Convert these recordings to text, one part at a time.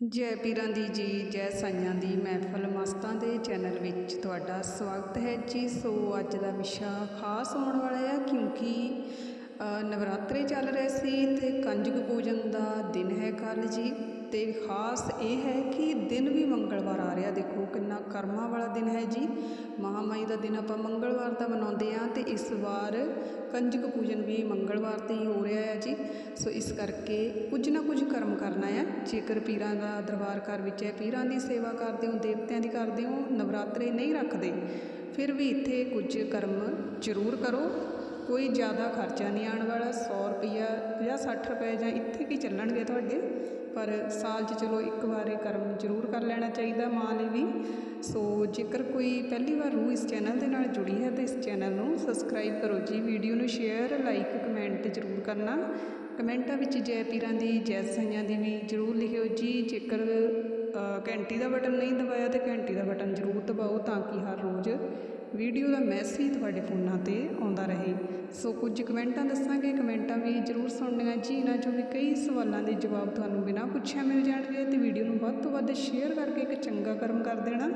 ਜੈ ਪੀਰਾਂ ਦੀ ਜੀ, ਜੈ ਸਾਈਆਂ ਦੀ ਮਹਿਫਲ ਮਸਤਾਂ ਦੇ ਚੈਨਲ ਵਿੱਚ ਤੁਹਾਡਾ ਸਵਾਗਤ ਹੈ ਜੀ। ਸੋ ਅੱਜ ਦਾ ਵਿਸ਼ਾ ਖਾਸ ਹੋਣ ਵਾਲਾ ਹੈ ਕਿਉਂਕਿ ਨਵਰਾਤਰੇ ਚੱਲ ਰਹੇ ਸੀ ਤੇ ਕੰਜਕ ਪੂਜਨ ਦਾ ਦਿਨ ਹੈ ਕੱਲ੍ਹ ਜੀ। ਤੇ ਖਾਸ ਇਹ ਹੈ ਕਿ ਦਿਨ ਵੀ ਮੰਗਲਵਾਰ ਆ ਰਿਹਾ। ਦੇਖੋ ਕਿੰਨਾ ਕਰਮਾਂ ਵਾਲਾ ਦਿਨ ਹੈ ਜੀ। ਮਹਾਮਾਈ ਦਾ ਦਿਨ ਆਪਾਂ ਮੰਗਲਵਾਰ ਦਾ ਮਨਾਉਂਦੇ ਆ ਤੇ ਇਸ ਵਾਰ ਕੰਜਕ ਪੂਜਨ ਵੀ ਮੰਗਲਵਾਰ ਤੇ ਹੀ ਹੋ ਰਿਹਾ ਹੈ ਜੀ। ਸੋ ਇਸ ਕਰਕੇ ਕੁਝ ਨਾ ਕੁਝ ਕਰਮ ਕਰਨਾ ਹੈ। ਜੇਕਰ ਪੀਰਾਂ ਦਾ ਦਰਬਾਰ ਘਰ ਵਿੱਚ ਹੈ, ਪੀਰਾਂ ਦੀ ਸੇਵਾ ਕਰਦੇ ਹੋ, ਦੇਵਤਿਆਂ ਦੀ ਕਰਦੇ ਹੋ, ਨਵਰਾਤਰੇ ਨਹੀਂ ਰੱਖਦੇ, ਫਿਰ ਵੀ ਇੱਥੇ ਕੁਝ ਕਰਮ ਜ਼ਰੂਰ ਕਰੋ। ਕੋਈ ਜ਼ਿਆਦਾ ਖਰਚਾ ਨਹੀਂ ਆਉਣ ਵਾਲਾ 100 60 ਰੁਪਏ ਜਾਂ ਇੱਥੇ ਕੀ ਚੱਲਣਗੇ ਤੁਹਾਡੇ? ਪਰ ਸਾਲ 'ਚ ਚਲੋ ਇੱਕ ਵਾਰ ਇਹ ਕਰਮ ਜ਼ਰੂਰ ਕਰ ਲੈਣਾ ਚਾਹੀਦਾ ਮਾਂ ਲਈ ਵੀ। ਸੋ ਜੇਕਰ ਕੋਈ ਪਹਿਲੀ ਵਾਰ ਰੂਹ ਇਸ ਚੈਨਲ ਦੇ ਨਾਲ ਜੁੜੀ ਹੈ ਤਾਂ ਇਸ ਚੈਨਲ ਨੂੰ ਸਬਸਕ੍ਰਾਈਬ ਕਰੋ ਜੀ। ਵੀਡੀਓ ਨੂੰ ਸ਼ੇਅਰ, ਲਾਈਕ, ਕਮੈਂਟ ਜ਼ਰੂਰ ਕਰਨਾ। ਕਮੈਂਟਾਂ ਵਿੱਚ ਜੈ ਪੀਰਾਂ ਦੀ, ਜੈ ਸਾਈਆਂ ਦੀ ਵੀ ਜ਼ਰੂਰ ਲਿਖਿਓ ਜੀ। ਜੇਕਰ ਘੰਟੀ ਦਾ ਬਟਨ ਨਹੀਂ ਦਬਾਇਆ ਤਾਂ ਘੰਟੀ ਦਾ ਬਟਨ ਜ਼ਰੂਰ ਦਬਾਓ ਤਾਂ ਕਿ ਹਰ ਰੋਜ਼ ਵੀਡੀਓ ਦਾ ਮੈਸੇਜ ਤੁਹਾਡੇ ਫੋਨਾਂ ਤੇ ਆਉਂਦਾ ਰਹੇ। ਸੋ ਕੁਝ ਕਮੈਂਟਾਂ ਦੱਸਾਂਗੇ, ਕਮੈਂਟਾਂ ਵੀ ਜ਼ਰੂਰ ਸੁਣਨੀਆਂ। ਜੀ ਇਹਨਾਂ ਚੋਂ ਵੀ ਕਈ ਸਵਾਲਾਂ ਦੇ ਜਵਾਬ ਤੁਹਾਨੂੰ ਬਿਨਾਂ ਪੁੱਛਿਆ ਮਿਲ ਜਾਣਗੇ ਤੇ ਵੀਡੀਓ ਨੂੰ ਵੱਧ ਤੋਂ ਵੱਧ ਸ਼ੇਅਰ ਕਰਕੇ ਇੱਕ ਚੰਗਾ ਕਰਮ ਕਰ ਦੇਣਾ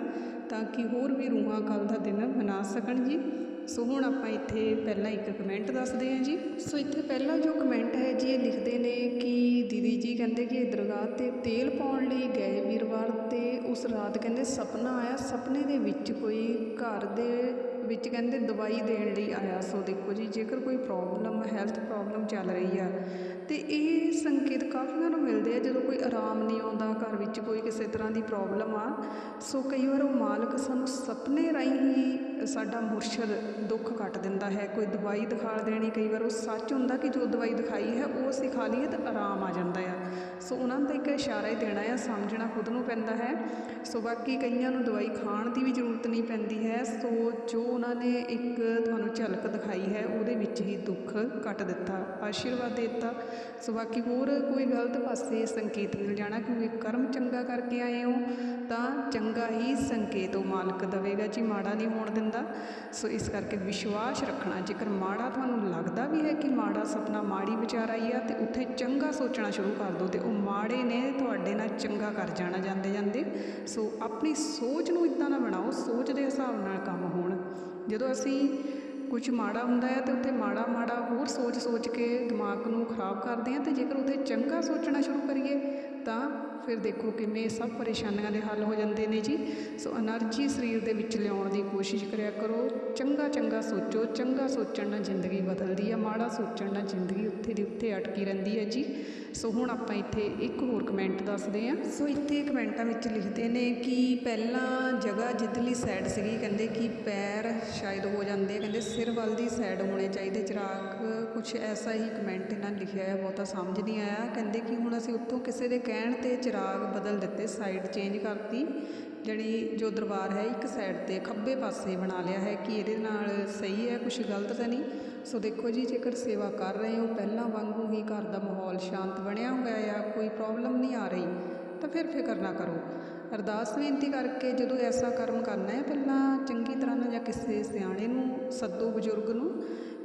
ਤਾਂ ਕਿ ਹੋਰ ਵੀ ਰੂਹਾਂ ਕੱਲ ਦਾ ਦਿਨ ਮਨਾ ਸਕਣ ਜੀ। ਸੋ ਹੁਣ ਆਪਾਂ ਇੱਥੇ ਪਹਿਲਾਂ ਇੱਕ ਕਮੈਂਟ ਦੱਸਦੇ ਹਾਂ ਜੀ। ਸੋ ਇੱਥੇ ਪਹਿਲਾਂ ਜੋ ਕਮੈਂਟ ਹੈ ਜੀ, ਇਹ ਲਿਖਦੇ ਨੇ ਕਿ ਦੀਦੀ ਜੀ ਕਹਿੰਦੇ ਕਿ ਦਰਗਾਹ ਤੇ ਤੇਲ ਪਾਉਣ ਲਈ ਗਏ ਵੀਰਵਾਰ ਤੇ ਉਸ ਰਾਤ ਕਹਿੰਦੇ ਸੁਪਨਾ ਆਇਆ। ਸੁਪਨੇ ਦੇ ਵਿੱਚ ਕੋਈ ਘਰ ਦੇ ਵਿੱਚ ਕਹਿੰਦੇ ਦਵਾਈ ਦੇਣ ਲਈ ਆਇਆ। ਸੋ ਦੇਖੋ ਜੀ, ਜੇਕਰ ਕੋਈ ਪ੍ਰੋਬਲਮ ਹੈਲਥ ਪ੍ਰੋਬਲਮ ਚੱਲ ਰਹੀ ਆ, ਤੇ ਇਹ ਸੰਕੇਤ ਕਾਫੀਆਂ ਨੂੰ ਆ, ਜਦੋਂ ਕੋਈ ਆਰਾਮ ਨਹੀਂ ਆਉਂਦਾ, ਘਰ ਵਿੱਚ ਕੋਈ ਕਿਸੇ ਤਰ੍ਹਾਂ ਦੀ ਪ੍ਰੋਬਲਮ ਆ, ਸੋ ਕਈ ਵਾਰ ਉਹ ਮਾਲਕ ਸਾਨੂੰ ਸੁਪਨੇ ਰਾਹੀਂ ਹੀ ਸਾਡਾ ਮੁਰਸ਼ਦ ਦੁੱਖ ਕੱਟ ਦਿੰਦਾ ਹੈ, ਕੋਈ ਦਵਾਈ ਦਿਖਾ ਦੇਣੀ, ਕਈ ਵਾਰ ਉਹ ਸੱਚ ਹੁੰਦਾ ਕਿ ਜੋ ਦਵਾਈ ਦਿਖਾਈ ਹੈ, ਉਹ ਅਸੀਂ ਖਾ ਲਈਏ ਤਾਂ ਆਰਾਮ ਆ ਜਾਂਦਾ ਆ। ਸੋ ਉਹਨਾਂ ਦਾ ਇੱਕ ਇਸ਼ਾਰਾ ਹੀ ਦੇਣਾ ਆ ਸਮਝਣਾ ਖੁਦ ਨੂੰ ਪੈਂਦਾ ਹੈ। ਸੋ ਬਾਕੀ ਕਈਆਂ ਨੂੰ ਦਵਾਈ ਖਾਣ ਦੀ ਵੀ ਜ਼ਰੂਰਤ ਨਹੀਂ ਪੈਂਦੀ ਹੈ। ਸੋ ਜੋ ਉਹਨਾਂ ਨੇ ਇੱਕ ਤੁਹਾਨੂੰ ਝਲਕ ਦਿਖਾਈ ਹੈ, ਉਹਦੇ ਵਿੱਚ ਹੀ ਦੁੱਖ ਕੱਟ ਦਿੱਤਾ, ਆਸ਼ੀਰਵਾਦ ਦੇ ਦਿੱਤਾ। ਸੋ ਬਾਕੀ ਹੋਰ ਕੋਈ ਗਲਤ ਪਾਸੇ ਸੰਕੇਤ ਮਿਲ ਜਾਣਾ, ਕਿਉਂਕਿ ਕਰਮ ਚੰਗਾ ਕਰਕੇ ਆਏ ਹੋ, ਤਾਂ ਚੰਗਾ ਹੀ ਸੰਕੇਤ ਉਹ ਮਾਲਕ ਦੇਵੇਗਾ, ਜੀ ਮਾੜਾ ਨਹੀਂ ਹੋਣ ਦਿੰਦਾ। ਸੋ ਇਸ ਕਰਕੇ ਵਿਸ਼ਵਾਸ ਰੱਖਣਾ, ਜੇਕਰ ਮਾੜਾ ਤੁਹਾਨੂੰ ਲੱਗਦਾ ਵੀ ਹੈ ਕਿ ਮਾੜਾ ਸੁਪਨਾ, ਮਾੜੀ ਵਿਚਾਰ ਆਈ ਆ, ਤੇ ਉੱਥੇ ਚੰਗਾ ਸੋਚਣਾ ਸ਼ੁਰੂ ਕਰ ਦਿਓ। ਤੇ ਉਹ ਮਾੜੇ ਨੇ ਤੁਹਾਡੇ ਨਾਲ ਚੰਗਾ ਕਰ ਜਾਣਾ ਜਾਂਦੇ ਜਾਂਦੇ। ਸੋ ਆਪਣੀ ਸੋਚ ਨੂੰ ਇਦਾਂ ਨਾ ਬਣਾਓ, ਸੋਚ ਦੇ ਹਿਸਾਬ ਨਾਲ ਕੰਮ ਹੋਣ। ਜਦੋਂ ਅਸੀਂ ਕੁਝ ਮਾੜਾ ਹੁੰਦਾ ਹੈ ਤੇ ਉੱਥੇ ਮਾੜਾ ਮਾੜਾ ਹੋਰ ਸੋਚ ਸੋਚ ਕੇ ਦਿਮਾਗ ਨੂੰ ਖਰਾਬ ਕਰਦੇ ਆ ਤੇ ਜੇਕਰ ਉੱਥੇ ਚੰਗਾ ਸੋਚਣਾ ਸ਼ੁਰੂ ਕਰੀਏ ਤਾਂ ਫਿਰ ਦੇਖੋ ਕਿਵੇਂ ਸਭ ਪਰੇਸ਼ਾਨੀਆਂ ਦੇ ਹੱਲ ਹੋ ਜਾਂਦੇ ਨੇ ਜੀ। ਸੋ એનર્ਜੀ ਸਰੀਰ ਦੇ ਵਿੱਚ ਲਿਆਉਣ ਦੀ ਕੋਸ਼ਿਸ਼ ਕਰਿਆ ਕਰੋ। ਚੰਗਾ ਚੰਗਾ ਸੋਚੋ, ਚੰਗਾ ਸੋਚਣ ਨਾਲ ਜ਼ਿੰਦਗੀ ਬਦਲਦੀ ਆ, ਮਾੜਾ ਸੋਚਣ ਨਾਲ ਜ਼ਿੰਦਗੀ ਉੱਥੇ ਦੀ ਉੱਥੇ ਅਟਕੀ ਰਹਿੰਦੀ ਹੈ ਜੀ। ਸੋ ਹੁਣ ਆਪਾਂ ਇੱਥੇ ਇੱਕ ਹੋਰ ਕਮੈਂਟ ਦੱਸਦੇ ਹਾਂ। ਸੋ ਇੱਥੇ ਕਮੈਂਟਾਂ ਵਿੱਚ ਲਿਖਦੇ ਨੇ ਕਿ ਪਹਿਲਾਂ ਜਗ੍ਹਾ ਜਿੱਦਲੀ ਸਾਈਡ ਸੀਗੀ, ਕਹਿੰਦੇ ਕਿ ਪੈਰ ਸ਼ਾਇਦ ਹੋ ਜਾਂਦੇ ਕਹਿੰਦੇ ਸਿਰ ਵੱਲ ਦੀ ਸਾਈਡ ਹੋਣੇ ਚਾਹੀਦੇ। ਚਿਰਾਗ ਕੁਝ ਐਸਾ ਹੀ ਕਮੈਂਟ ਇਹਨਾਂ ਨੇ ਲਿਖਿਆ ਹੈ, ਬਹੁਤਾ ਸਮਝ ਨਹੀਂ ਆਇਆ। ਕਹਿੰਦੇ ਕਿ ਹੁਣ ਅਸੀਂ ਉੱਥੋਂ ਕਿਸੇ ਦੇ ਕਹਿਣ ਤੇ ਚਿਰਾਗ ਬਦਲ ਦਿੱਤੇ ਸਾਈਡ ਚੇਂਜ ਕਰਤੀ। ਜਿਹੜੀ ਜੋ ਦਰਬਾਰ ਹੈ, ਇੱਕ ਸਾਈਡ ਤੇ ਖੱਬੇ ਪਾਸੇ ਬਣਾ ਲਿਆ ਹੈ ਕਿ ਇਹਦੇ ਨਾਲ ਸਹੀ ਹੈ ਕੁਝ ਗਲਤ ਤਾਂ ਨਹੀਂ। ਸੋ ਦੇਖੋ ਜੀ, ਜੇਕਰ ਸੇਵਾ ਕਰ ਰਹੇ ਹੋ, ਪਹਿਲਾਂ ਵਾਂਗੂ ਹੀ ਘਰ ਦਾ ਮਾਹੌਲ ਸ਼ਾਂਤ ਬਣਿਆ ਹੋਇਆ ਆ, ਕੋਈ ਪ੍ਰੋਬਲਮ ਨਹੀਂ ਆ ਰਹੀ, ਤਾਂ ਫਿਰ ਫਿਕਰ ਨਾ ਕਰੋ। ਅਰਦਾਸ ਬੇਨਤੀ ਕਰਕੇ ਜਦੋਂ ਐਸਾ ਕਰਮ ਕਰਨਾ ਹੈ, ਪਹਿਲਾਂ ਚੰਗੀ ਤਰ੍ਹਾਂ ਨਾਲ ਜਾਂ ਕਿਸੇ ਸਿਆਣੇ ਨੂੰ ਸੱਦੋ ਬਜ਼ੁਰਗ ਨੂੰ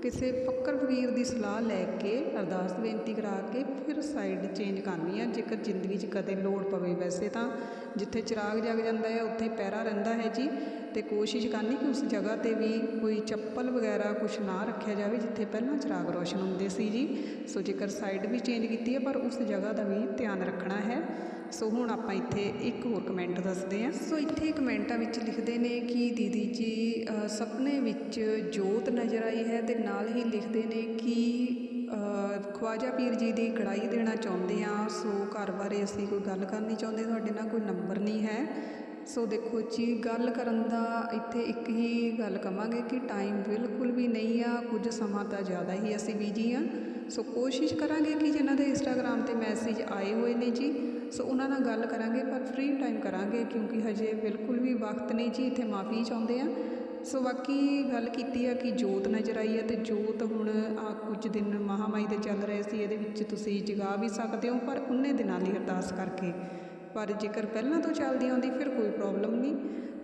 ਕਿਸੇ ਫੱਕਰ ਫਕੀਰ ਦੀ ਸਲਾਹ ਲੈ ਕੇ ਅਰਦਾਸ ਬੇਨਤੀ ਕਰਾ ਕੇ ਫਿਰ ਸਾਈਡ ਚੇਂਜ ਕਰਨੀ ਆ। ਜੇਕਰ ਜ਼ਿੰਦਗੀ 'ਚ ਕਦੇ ਲੋੜ ਪਵੇ ਵੈਸੇ ਤਾਂ ਜਿੱਥੇ ਚਿਰਾਗ ਜਗ ਜਾਂਦਾ ਹੈ, ਉੱਥੇ ਪਹਿਰਾ ਰਹਿੰਦਾ ਹੈ ਜੀ। ਤੇ ਕੋਸ਼ਿਸ਼ ਕਰਨੀ ਕਿ ਉਸ ਜਗ੍ਹਾ ਤੇ ਵੀ ਕੋਈ ਚੱਪਲ ਵਗੈਰਾ ਕੁਝ ਨਾ ਰੱਖਿਆ ਜਾਵੇ ਜਿੱਥੇ ਪਹਿਲਾਂ ਚਿਰਾਗ ਰੋਸ਼ਨ ਹੁੰਦੇ ਸੀ ਜੀ। ਸੋ ਜੇਕਰ ਸਾਈਡ ਵੀ ਚੇਂਜ ਕੀਤੀ ਹੈ ਪਰ ਉਸ ਜਗ੍ਹਾ ਦਾ ਵੀ ਧਿਆਨ ਰੱਖਣਾ ਹੈ। ਸੋ ਹੁਣ ਆਪਾਂ ਇੱਥੇ ਇੱਕ ਹੋਰ ਕਮੈਂਟ ਦੱਸਦੇ ਹਾਂ। ਸੋ ਇੱਥੇ ਕਮੈਂਟਾਂ ਵਿੱਚ ਲਿਖਦੇ ਨੇ ਕਿ ਦੀਦੀ ਜੀ ਅ, ਸੁਪਨੇ ਵਿੱਚ ਜੋਤ ਨਜ਼ਰ ਆਈ ਹੈ ਤੇ ਨਾਲ ਹੀ ਲਿਖਦੇ ਨੇ ਕਿ ਖਵਾਜਾ ਪੀਰ ਜੀ ਦੀ ਕੜਾਈ ਦੇਣਾ ਚਾਹੁੰਦੇ ਆ ਸੋ ਘਰ ਬਾਰੇ ਅਸੀਂ ਕੋਈ ਗੱਲ ਕਰਨੀ ਚਾਹੁੰਦੇ ਤੁਹਾਡੇ ਨਾਲ ਕੋਈ ਨੰਬਰ ਨਹੀਂ ਹੈ। ਸੋ ਦੇਖੋ, ਜੀ ਗੱਲ ਕਰਨ ਦਾ ਇੱਥੇ ਇੱਕ ਹੀ ਗੱਲ ਕਵਾਂਗੇ ਕਿ ਟਾਈਮ ਬਿਲਕੁਲ ਵੀ ਨਹੀਂ ਆ, ਕੁਝ ਸਮਾਂ ਤਾਂ ਜ਼ਿਆਦਾ ਹੀ ਅਸੀਂ ਬਿਜ਼ੀ ਆ। ਸੋ ਕੋਸ਼ਿਸ਼ ਕਰਾਂਗੇ ਕਿ ਜਿਨ੍ਹਾਂ ਦੇ ਇੰਸਟਾਗ੍ਰam ਤੇ ਮੈਸੇਜ ਆਏ ਹੋਏ ਨੇ ਜੀ, ਸੋ ਉਹਨਾਂ ਨਾਲ ਗੱਲ ਕਰਾਂਗੇ, ਪਰ ਫ੍ਰੀ ਟਾਈਮ ਕਰਾਂਗੇ ਕਿਉਂਕਿ ਹਜੇ ਬਿਲਕੁਲ ਵੀ ਵਕਤ ਨਹੀਂ ਜੀ ਇੱਥੇ ਮਾਫੀ ਚਾਹੁੰਦੇ ਆ। ਸੋ ਬਾਕੀ ਗੱਲ ਕੀਤੀ ਆ ਕਿ ਜੋਤ ਨਜ਼ਰ ਆਈ ਹੈ ਤੇ ਜੋਤ ਹੁਣ ਆ ਕੁਝ ਦਿਨ ਮਹਾਮਾਈ ਦੇ ਚੱਲ ਰਹੇ ਸੀ, ਇਹਦੇ ਵਿੱਚ ਤੁਸੀਂ ਜਗਾ ਵੀ ਸਕਦੇ ਹੋ, ਪਰ ਉਨੇ ਦਿਨਾਂ ਲਈ ਅਰਦਾਸ ਕਰਕੇ ਪਰ ਜੇਕਰ ਪਹਿਲਾਂ ਤੋਂ ਚੱਲਦੀ ਆਉਂਦੀ, ਫਿਰ ਕੋਈ ਪ੍ਰੋਬਲਮ ਨਹੀਂ।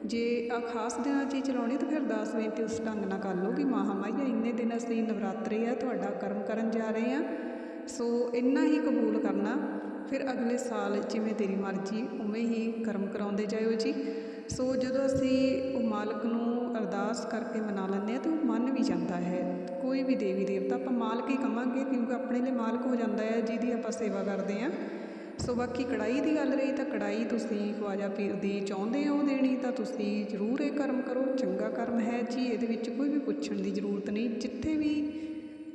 ਜੇ ਆ ਖਾਸ ਦਿਨਾਂ 'ਚ ਹੀ ਚਲਾਉਣੀ, ਤਾਂ ਫਿਰ ਅਰਦਾਸ ਬੇਨਤੀ ਉਸ ਢੰਗ ਨਾਲ ਕਰ ਲਓ ਕਿ ਮਹਾਮਾਈ ਇੰਨੇ ਦਿਨ ਅਸੀਂ ਨਵਰਾਤਰੇ ਆ, ਤੁਹਾਡਾ ਕਰਮ ਕਰਨ ਜਾ ਰਹੇ ਆ। ਸੋ ਇੰਨਾ ਹੀ ਕਬੂਲ ਕਰਨਾ। ਫਿਰ ਅਗਲੇ ਸਾਲ ਜਿਵੇਂ ਤੇਰੀ ਮਰਜ਼ੀ, ਉਵੇਂ ਹੀ ਕਰਮ ਕਰਾਉਂਦੇ ਜਾਇਓ ਜੀ। ਸੋ ਜਦੋਂ ਅਸੀਂ ਉਹ ਮਾਲਕ ਨੂੰ ਅਰਦਾਸ ਕਰਕੇ ਮਨਾ ਲੈਂਦੇ ਆ, ਤਾਂ ਉਹ ਮੰਨ ਵੀ ਜਾਂਦਾ ਹੈ। ਕੋਈ ਵੀ ਦੇਵੀ ਦੇਵਤਾ ਆਪਾਂ ਮਾਲਕ ਹੀ ਕਵਾਂਗੇ, ਕਿਉਂਕਿ ਆਪਣੇ ਲਈ ਮਾਲਕ ਹੋ ਜਾਂਦਾ ਹੈ, ਜਿਹਦੀ ਆਪਾਂ ਸੇਵਾ ਕਰਦੇ ਆ। ਸੋ ਬਾਕੀ ਕੜਾਈ ਦੀ ਗੱਲ ਰਹੀ ਤਾਂ ਕੜਾਈ ਤੁਸੀਂ ਖਵਾਜਾ ਪੀਰ ਦੀ ਚਾਹੁੰਦੇ ਹੋ ਦੇਣੀ ਤਾਂ ਤੁਸੀਂ ਜ਼ਰੂਰ ਇਹ ਕਰਮ ਕਰੋ, ਚੰਗਾ ਕਰਮ ਹੈ ਜੀ, ਇਹਦੇ ਵਿੱਚ ਕੋਈ ਵੀ ਪੁੱਛਣ ਦੀ ਜ਼ਰੂਰਤ ਨਹੀਂ। ਜਿੱਥੇ ਵੀ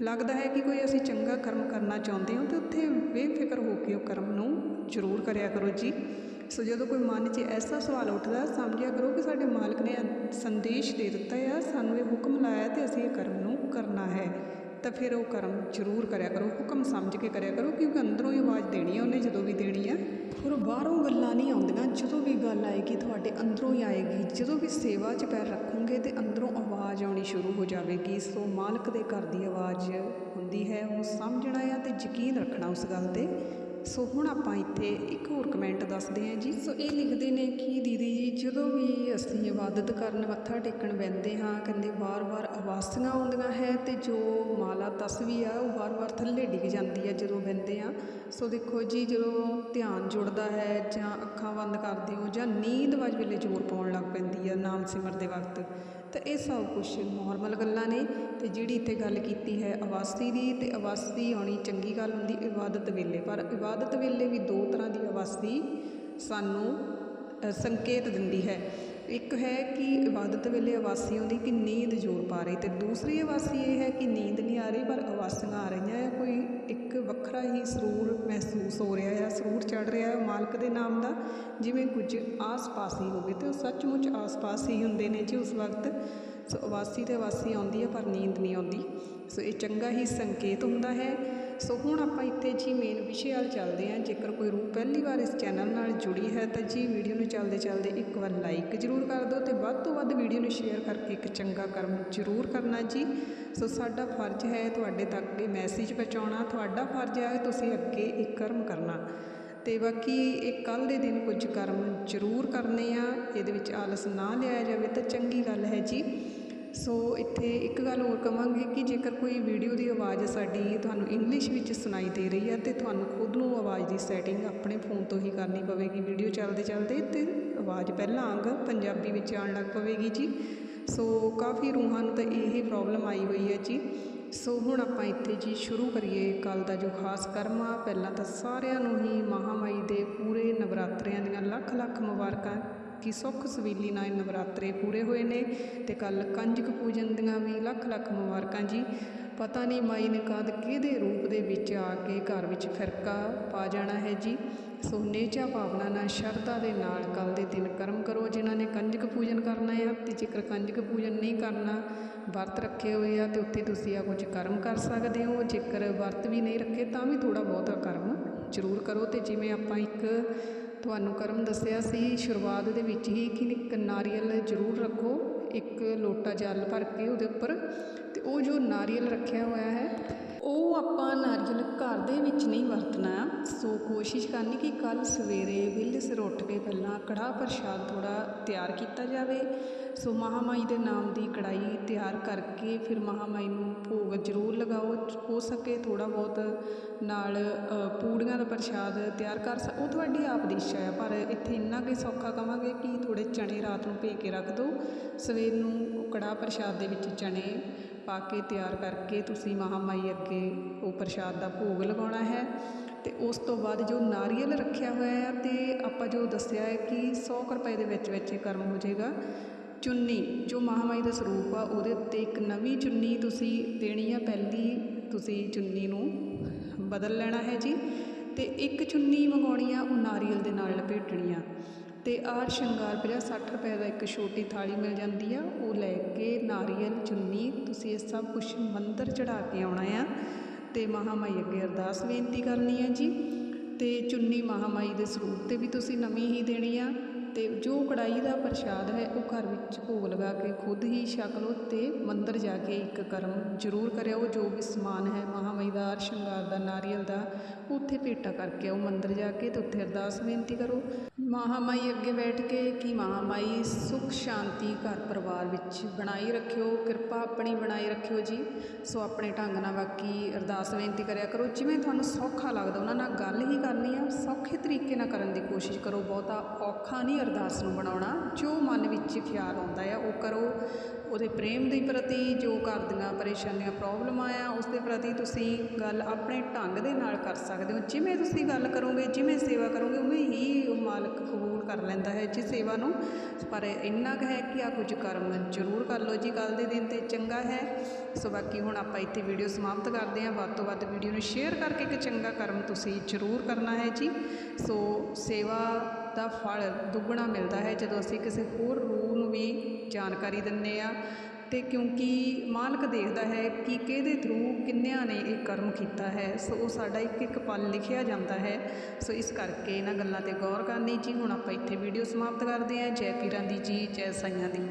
ਲੱਗਦਾ ਹੈ ਕਿ ਕੋਈ ਅਸੀਂ ਚੰਗਾ ਕਰਮ ਕਰਨਾ ਚਾਹੁੰਦੇ ਹਾਂ, ਤਾਂ ਉੱਥੇ ਬੇਫਿਕਰ ਹੋ ਕੇ ਉਹ ਕਰਮ ਨੂੰ ਜ਼ਰੂਰ ਕਰਿਆ ਕਰੋ ਜੀ। ਸੋ ਜਦੋਂ ਕੋਈ ਮਨ 'ਚ ਐਸਾ ਸਵਾਲ ਉੱਠਦਾ, ਸਮਝਿਆ ਕਰੋ ਕਿ ਸਾਡੇ ਮਾਲਕ ਨੇ ਸੰਦੇਸ਼ ਦੇ ਦਿੱਤਾ ਆ, ਸਾਨੂੰ ਇਹ ਹੁਕਮ ਲਾਇਆ ਤੇ ਅਸੀਂ ਇਹ ਕਰਮ ਨੂੰ ਕਰਨਾ ਹੈ। ਤਾਂ ਫਿਰ ਉਹ ਕਰਮ ਜ਼ਰੂਰ ਕਰਿਆ ਕਰੋ, ਹੁਕਮ ਸਮਝ ਕੇ ਕਰਿਆ ਕਰੋ, ਕਿਉਂਕਿ ਅੰਦਰੋਂ ਹੀ ਆਵਾਜ਼ ਦੇਣੀ ਹੈ ਉਹਨੇ ਜਦੋਂ ਵੀ ਦੇਣੀ ਹੈ ਹੋਰ ਬਾਹਰੋਂ ਗੱਲਾਂ ਨਹੀਂ ਆਉਂਦੀਆਂ, ਜਦੋਂ ਵੀ ਗੱਲ ਆਏਗੀ ਤੁਹਾਡੇ ਅੰਦਰੋਂ ਹੀ ਆਏਗੀ, ਜਦੋਂ ਵੀ ਸੇਵਾ 'ਚ ਪੈਰ ਰੱਖੋਗੇ ਤੇ ਅੰਦਰੋਂ ਆਵਾਜ਼ ਆਉਣੀ ਸ਼ੁਰੂ ਹੋ ਜਾਵੇਗੀ ਸੋ ਮਾਲਕ ਦੇ ਘਰ ਦੀ ਆਵਾਜ਼ ਹੁੰਦੀ ਹੈ ਉਹ ਸਮਝਣਾ ਆ ਤੇ ਯਕੀਨ ਰੱਖਣਾ ਉਸ ਗੱਲ ਤੇ। ਸੋ ਹੁਣ ਆਪਾਂ ਇੱਥੇ ਇੱਕ ਹੋਰ ਕਮੈਂਟ ਦੱਸਦੇ ਹਾਂ ਜੀ। ਸੋ ਇਹ ਲਿਖਦੇ ਨੇ ਕਿ ਦੀਦੀ ਜੀ, ਜਦੋਂ ਵੀ ਅਸੀਂ ਇਬਾਦਤ ਕਰਨ ਮੱਥਾ ਟੇਕਣ ਬੈੰਦੇ ਹਾਂ, ਕਹਿੰਦੇ ਵਾਰ-ਵਾਰ ਆਵਾਸੀਆਂ ਆਉਂਦੀਆਂ ਹੈ ਤੇ ਜੋ ਮਾਲਾ ਤਸਵੀ ਆ, ਉਹ ਵਾਰ-ਵਾਰ ਥੱਲੇ ਡਿੱਗ ਜਾਂਦੀ ਹੈ ਜਦੋਂ ਬੈੰਦੇ ਆ ਸੋ ਦੇਖੋ ਜੀ, ਜਦੋਂ ਧਿਆਨ ਜੁੜਦਾ ਹੈ ਜਾਂ ਅੱਖਾਂ ਬੰਦ ਕਰਦੇ ਹੋ ਜਾਂ ਨੀਂਦ ਵਜ ਵੇਲੇ ਜ਼ੋਰ ਪਾਉਣ ਲੱਗ ਪੈਂਦੀ ਆ ਨਾਮ ਸਿਮਰ ਦੇ ਵਕਤ ਤਾਂ ਇਹ ਸਭ ਕੁਝ ਨੋਰਮਲ ਗੱਲਾਂ ਨੇ ਅਤੇ ਜਿਹੜੀ ਇੱਥੇ ਗੱਲ ਕੀਤੀ ਹੈ ਆਵਾਸੀ ਦੀ ਅਤੇ ਆਵਾਸੀ ਆਉਣੀ ਚੰਗੀ ਗੱਲ ਹੁੰਦੀ ਇਬਾਦਤ ਵੇਲੇ। ਪਰ ਇਬਾਦਤ ਵੇਲੇ ਵੀ ਦੋ ਤਰ੍ਹਾਂ ਦੀ ਆਵਾਸੀ ਸਾਨੂੰ ਸੰਕੇਤ ਦਿੰਦੀ ਹੈ। ਇੱਕ ਹੈ ਕਿ ਇਬਾਦਤ ਵੇਲੇ ਆਵਾਸੀ ਆਉਂਦੀ ਕਿ ਨੀਂਦ ਜ਼ੋਰ ਪਾ ਰਹੀ ਅਤੇ ਦੂਸਰੀ ਆਵਾਸੀ ਇਹ ਹੈ ਕਿ ਨੀਂਦ ਨਹੀਂ ਆ ਰਹੀ, ਪਰ ਆਵਾਸੀਆਂ ਆ ਰਹੀਆਂ ਹੈ ਕੋਈ ਇੱਕ ਵੱਖਰਾ ਹੀ ਸਰੂਰ ਮਹਿਸੂਸ ਹੋ ਰਿਹਾ ਹੈ ਸਰੂਰ ਚੜ ਰਿਹਾ ਹੈ ਮਾਲਕ ਦੇ ਨਾਮ ਦਾ, ਜਿਵੇਂ ਕੁਝ ਆਸ-ਪਾਸ ਹੀ ਹੋਵੇ ਤੇ ਉਹ ਸੱਚਮੁੱਚ ਆਸ-ਪਾਸ ਹੀ ਹੁੰਦੇ ਨੇ ਜੀ ਉਸ ਵਕਤ। ਸੋ ਆਵਾਸੀ ਤੇ ਆਵਾਸੀ ਆਉਂਦੀ ਹੈ ਪਰ ਨੀਂਦ ਨਹੀਂ ਆਉਂਦੀ। ਸੋ ਇਹ ਚੰਗਾ ਹੀ ਸੰਕੇਤ ਹੁੰਦਾ ਹੈ। ਸੋ ਹੁਣ ਆਪਾਂ ਇੱਥੇ ਜੀ ਮੇਨ ਵਿਸ਼ੇ ਵੱਲ ਚੱਲਦੇ ਹਾਂ। ਜੇਕਰ ਕੋਈ ਰੂਹ ਪਹਿਲੀ ਵਾਰ ਇਸ ਚੈਨਲ ਨਾਲ ਜੁੜੀ ਹੈ, ਤਾਂ ਜੀ ਵੀਡੀਓ ਨੂੰ ਚੱਲਦੇ ਚੱਲਦੇ ਇੱਕ ਵਾਰ ਲਾਈਕ ਜ਼ਰੂਰ ਕਰ ਦਿਓ ਤੇ ਵੱਧ ਤੋਂ ਵੱਧ ਵੀਡੀਓ ਨੂੰ ਸ਼ੇਅਰ ਕਰਕੇ ਇੱਕ ਚੰਗਾ ਕਰਮ ਜ਼ਰੂਰ ਕਰਨਾ ਜੀ। ਸੋ ਸਾਡਾ ਫਰਜ਼ ਹੈ ਤੁਹਾਡੇ ਤੱਕ ਇਹ ਮੈਸੇਜ ਪਹੁੰਚਾਉਣਾ, ਤੁਹਾਡਾ ਫਰਜ਼ ਹੈ ਤੁਸੀਂ ਅੱਗੇ ਇੱਕ ਕਰਮ ਕਰਨਾ। ਤੇ ਬਾਕੀ ਇਹ ਕੱਲ ਦੇ ਦਿਨ ਕੁਝ ਕਰਮ ਜ਼ਰੂਰ ਕਰਨੇ ਆ, ਇਹਦੇ ਵਿੱਚ ਆਲਸ ਨਾ ਲਿਆ ਜਾਵੇ ਤਾਂ ਚੰਗੀ ਗੱਲ ਹੈ ਜੀ। ਸੋ ਇੱਥੇ ਇੱਕ ਗੱਲ ਹੋਰ ਕਵਾਂਗੇ ਕਿ ਜੇਕਰ ਕੋਈ ਵੀਡੀਓ ਦੀ ਆਵਾਜ਼ ਸਾਡੀ ਤੁਹਾਨੂੰ ਇੰਗਲਿਸ਼ ਵਿੱਚ ਸੁਣਾਈ ਦੇ ਰਹੀ ਹੈ ਤੇ ਤੁਹਾਨੂੰ ਖੁਦ ਨੂੰ ਆਵਾਜ਼ ਦੀ ਸੈਟਿੰਗ ਆਪਣੇ ਫੋਨ ਤੋਂ ਹੀ ਕਰਨੀ ਪਵੇਗੀ ਵੀਡੀਓ ਚੱਲਦੇ ਚੱਲਦੇ ਤੇ ਆਵਾਜ਼ ਪਹਿਲਾਂ ਆਂਗ ਪੰਜਾਬੀ ਵਿੱਚ ਆਉਣ ਲੱਗ ਪਵੇਗੀ ਜੀ। ਸੋ ਕਾਫੀ ਰੂਹਾਂ ਨੂੰ ਤਾਂ ਇਹ ਪ੍ਰੋਬਲਮ ਆਈ ਹੋਈ ਹੈ ਜੀ। ਸੋ ਹੁਣ ਆਪਾਂ ਇੱਥੇ ਜੀ ਸ਼ੁਰੂ ਕਰੀਏ ਕੱਲ ਦਾ ਜੋ ਖਾਸ ਕਰਮ ਆ। ਪਹਿਲਾਂ ਤਾਂ ਸਾਰਿਆਂ ਨੂੰ ਹੀ ਮਹਾਮਾਈ ਦੇ ਪੂਰੇ ਨਵਰਾਤਰਿਆਂ ਦੀਆਂ ਲੱਖ ਲੱਖ ਮੁਬਾਰਕਾਂ। ਕਿ ਸੁੱਖ ਸਵੀਲੀ ਨਾਲ ਨਵਰਾਤਰੇ ਪੂਰੇ ਹੋਏ ਨੇ ਤੇ ਕੱਲ ਕੰਜਕ ਪੂਜਨ ਦੀਆਂ ਵੀ ਲੱਖ ਲੱਖ ਮੁਬਾਰਕਾਂ ਜੀ। ਪਤਾ ਨਹੀਂ ਮਾਈ ਨੇ ਕਦ ਕਿਹਦੇ ਰੂਪ ਦੇ ਵਿੱਚ ਆ ਕੇ ਘਰ ਵਿੱਚ ਫਿਰਕਾ ਪਾ ਜਾਣਾ ਹੈ ਜੀ। ਸੋ ਨੇਚਾ ਭਾਵਨਾ ਨਾਲ, ਸ਼ਰਧਾ ਦੇ ਨਾਲ ਕੱਲ ਦੇ ਦਿਨ ਕਰਮ ਕਰੋ ਜਿਨ੍ਹਾਂ ਨੇ ਕੰਜਕ ਪੂਜਨ ਕਰਨਾ ਹੈ ਤੇ ਜੇਕਰ ਕੰਜਕ ਪੂਜਨ ਨਹੀਂ ਕਰਨਾ, ਵਰਤ ਰੱਖੇ ਹੋਏ ਆ ਤੇ ਉੱਥੇ ਤੁਸੀਂ ਆ ਕੁਝ ਕਰਮ ਕਰ ਸਕਦੇ ਹੋ। ਜੇਕਰ ਵਰਤ ਵੀ ਨਹੀਂ ਰੱਖੇ ਤਾਂ ਵੀ ਥੋੜਾ ਬਹੁਤਾ ਕਰਮ ਜ਼ਰੂਰ ਕਰੋ ਤੇ ਜਿਵੇਂ ਆਪਾਂ ਇੱਕ ਤੁਹਾਨੂੰ ਕਰਮ ਦੱਸਿਆ ਸੀ, ਸ਼ੁਰੂਆਤ ਦੇ ਵਿੱਚ ਹੀ ਕਿ ਇੱਕ ਨਾਰੀਅਲ ਜ਼ਰੂਰ ਰੱਖੋ, ਇੱਕ ਲੋਟਾ ਜਲ ਭਰ ਕੇ ਉਹਦੇ ਉੱਪਰ, ਤੇ ਉਹ ਜੋ ਨਾਰੀਅਲ ਰੱਖਿਆ ਹੋਇਆ ਹੈ, ਉਹ ਆਪਾਂ ਨਾਰੀਅਲ ਘਰ ਦੇ ਵਿੱਚ ਨਹੀਂ ਵਰਤਣਾ। ਸੋ ਕੋਸ਼ਿਸ਼ ਕਰਨੀ ਕਿ ਕੱਲ ਸਵੇਰੇ ਵਿਹਲੇ ਸਿਰ ਉੱਠ ਕੇ ਪਹਿਲਾਂ ਕੜਾਹ ਪ੍ਰਸ਼ਾਦ ਥੋੜ੍ਹਾ ਤਿਆਰ ਕੀਤਾ ਜਾਵੇ। ਸੋ ਮਹਾਮਾਈ ਦੇ ਨਾਮ ਦੀ ਕੜਾਈ ਤਿਆਰ ਕਰਕੇ ਫਿਰ ਮਹਾਮਾਈ ਨੂੰ ਭੋਗ ਜ਼ਰੂਰ ਲਗਾਓ। ਹੋ ਸਕੇ ਥੋੜ੍ਹਾ ਬਹੁਤ ਨਾਲ ਪੂੜੀਆਂ ਦਾ ਪ੍ਰਸ਼ਾਦ ਤਿਆਰ ਕਰ ਸਕ ਉਹ ਤੁਹਾਡੀ ਆਪ ਦੀ ਇੱਛਾ ਹੈ, ਪਰ ਇੱਥੇ ਇੰਨਾ ਕਿ ਸੌਖਾ ਕਵਾਂਗੇ ਕਿ ਥੋੜ੍ਹੇ ਚਣੇ ਰਾਤ ਨੂੰ ਭੇ ਕੇ ਰੱਖ ਦਿਓ। ਸਵੇਰ ਨੂੰ ਕੜਾਹ ਪ੍ਰਸ਼ਾਦ ਦੇ ਵਿੱਚ ਚਣੇ ਪਾ ਕੇ ਤਿਆਰ ਕਰਕੇ ਤੁਸੀਂ ਮਹਾਮਾਈ ਅੱਗੇ ਉਹ ਪ੍ਰਸ਼ਾਦ ਦਾ ਭੋਗ ਲਗਾਉਣਾ ਹੈ। ਅਤੇ ਉਸ ਤੋਂ ਬਾਅਦ ਜੋ ਨਾਰੀਅਲ ਰੱਖਿਆ ਹੋਇਆ ਆ ਅਤੇ ਆਪਾਂ ਜੋ ਦੱਸਿਆ ਹੈ ਕਿ ਸੌ ਕੁ ਰੁਪਏ ਦੇ ਵਿੱਚ ਵਿੱਚ ਇਹ ਕਰਮ ਹੋ ਜਾਏਗਾ। ਚੁੰਨੀ, ਜੋ ਮਹਾਮਾਈ ਦਾ ਸਰੂਪ ਆ, ਉਹਦੇ ਉੱਤੇ ਇੱਕ ਨਵੀਂ ਚੁੰਨੀ ਤੁਸੀਂ ਦੇਣੀ ਆ, ਪਹਿਲੀ ਤੁਸੀਂ ਚੁੰਨੀ ਨੂੰ ਬਦਲ ਲੈਣਾ ਹੈ ਜੀ। ਤੇ ਇੱਕ ਚੁੰਨੀ ਮੰਗਾਉਣੀ ਆ, ਉਹ ਨਾਰੀਅਲ ਦੇ ਨਾਲ ਲਪੇਟਣੀ ਆ। ਤੇ ਆਰ ਸ਼ਿੰਗਾਰ ਪਿਆ 60 ਰੁਪਏ ਦਾ ਇੱਕ ਛੋਟੀ ਥਾਲੀ ਮਿਲ ਜਾਂਦੀ ਆ, ਉਹ ਲੈ ਕੇ ਨਾਰੀਅਲ, ਚੁੰਨੀ, ਤੁਸੀਂ ਇਹ ਸਭ ਕੁਝ ਮੰਦਰ ਚੜਾ ਕੇ ਆਉਣਾ ਆ। ਤੇ ਮਹਾਮਾਈ ਅੱਗੇ ਅਰਦਾਸ ਬੇਨਤੀ ਕਰਨੀ ਹੈ ਜੀ ਤੇ ਚੁੰਨੀ ਮਹਾਮਾਈ ਦੇ ਸਰੂਪ ਤੇ ਵੀ ਤੁਸੀਂ ਨਵੀਂ ਹੀ ਦੇਣੀ ਆ। ਅਤੇ ਜੋ ਕੜਾਈ ਦਾ ਪ੍ਰਸ਼ਾਦ ਹੈ, ਉਹ ਘਰ ਵਿੱਚ ਭੋਗ ਲਗਾ ਕੇ ਖੁਦ ਹੀ ਛਕ ਲਓ ਅਤੇ ਮੰਦਰ ਜਾ ਕੇ ਇੱਕ ਕਰਮ ਜ਼ਰੂਰ ਕਰਿਓ, ਜੋ ਵੀ ਸਮਾਨ ਹੈ ਮਹਾਮਾਈ ਦਾ ਹਾਰ ਸ਼ਿੰਗਾਰ ਦਾ, ਨਾਰੀਅਲ ਦਾ, ਉੱਥੇ ਭੇਟਾ ਕਰਕੇ ਆਓ ਮੰਦਰ ਜਾ ਕੇ ਤੇ ਉੱਥੇ ਅਰਦਾਸ ਬੇਨਤੀ ਕਰੋ। ਮਹਾਮਾਈ ਅੱਗੇ ਬੈਠ ਕੇ ਕਿ ਮਹਾਮਾਈ ਸੁਖ, ਸ਼ਾਂਤੀ ਘਰ ਪਰਿਵਾਰ ਵਿੱਚ ਬਣਾਈ ਰੱਖਿਓ, ਕਿਰਪਾ ਆਪਣੀ ਬਣਾਈ ਰੱਖਿਓ ਜੀ। ਸੋ ਆਪਣੇ ਢੰਗ ਨਾਲ ਬਾਕੀ ਅਰਦਾਸ ਬੇਨਤੀ ਕਰਿਆ ਕਰੋ। ਜਿਵੇਂ ਤੁਹਾਨੂੰ ਸੌਖਾ ਲੱਗਦਾ, ਉਹਨਾਂ ਨਾਲ ਗੱਲ ਹੀ ਕਰਨੀ ਆ, ਸੌਖੇ ਤਰੀਕੇ ਨਾਲ ਕਰਨ ਦੀ ਕੋਸ਼ਿਸ਼ ਕਰੋ। ਬਹੁਤਾ ਔਖਾ ਨਹੀਂ ਅਰਦਾਸ ਨੂੰ ਬਣਾਉਣਾ ਜੋ ਮਨ ਵਿੱਚ ਖਿਆਲ ਆਉਂਦਾ ਆ ਉਹ ਕਰੋ। ਉਹਦੇ ਪ੍ਰੇਮ ਦੇ ਪ੍ਰਤੀ ਜੋ ਘਰ ਦੀਆਂ ਪਰੇਸ਼ਾਨੀਆਂ ਪ੍ਰੋਬਲਮਾਂ ਆ ਉਸ ਦੇ ਪ੍ਰਤੀ ਤੁਸੀਂ ਗੱਲ ਆਪਣੇ ਢੰਗ ਦੇ ਨਾਲ ਕਰ ਸਕਦੇ ਹੋ। ਜਿਵੇਂ ਤੁਸੀਂ ਗੱਲ ਕਰੋਗੇ, ਜਿਵੇਂ ਸੇਵਾ ਕਰੋਗੇ, ਉਵੇਂ ਹੀ ਉਹ ਮਾਲਕ ਕਬੂਲ ਕਰ ਲੈਂਦਾ ਹੈ। ਜੀ ਸੇਵਾ ਨੂੰ, ਪਰ ਇੰਨਾ ਕੁ ਹੈ ਕਿ ਆ ਕੁਝ ਕਰਮ ਜ਼ਰੂਰ ਕਰ ਲਓ ਜੀ। ਕੱਲ ਦੇ ਦਿਨ ਤੇ ਚੰਗਾ ਹੈ। ਸੋ ਬਾਕੀ ਹੁਣ ਆਪਾਂ ਇੱਥੇ ਵੀਡੀਓ ਸਮਾਪਤ ਕਰਦੇ ਹਾਂ। ਵੱਧ ਤੋਂ ਵੱਧ ਵੀਡੀਓ ਨੂੰ ਸ਼ੇਅਰ ਕਰਕੇ ਇੱਕ ਚੰਗਾ ਕਰਮ ਤੁਸੀਂ ਜ਼ਰੂਰ ਕਰਨਾ ਹੈ ਜੀ। ਸੋ ਸੇਵਾ ਦਾ ਫਲ ਦੁੱਗਣਾ ਮਿਲਦਾ ਹੈ। ਜਦੋਂ ਅਸੀਂ ਕਿਸੇ ਹੋਰ ਰੂਹ ਨੂੰ ਵੀ ਜਾਣਕਾਰੀ ਦਿੰਦੇ ਆ ਤੇ ਕਿਉਂਕਿ ਮਾਲਕ ਦੇਖਦਾ ਹੈ ਕਿ ਕਿਹਦੇ ਥਰੂ ਕਿੰਨਿਆਂ ਨੇ ਇਹ ਕਰਮ ਕੀਤਾ ਹੈ। ਸੋ ਉਹ ਸਾਡਾ ਇੱਕ ਇੱਕ ਪਲ ਲਿਖਿਆ ਜਾਂਦਾ ਹੈ। ਸੋ ਇਸ ਕਰਕੇ ਇਹਨਾਂ ਗੱਲਾਂ ਤੇ ਗੌਰ ਕਰਨੀ ਜੀ। ਹੁਣ ਆਪਾਂ ਇੱਥੇ ਵੀਡੀਓ ਸਮਾਪਤ ਕਰਦੇ ਹਾਂ। ਜੈ ਪੀਰਾਂ ਦੀ ਜੀ, ਜੈ ਸਾਈਆਂ ਦੀ।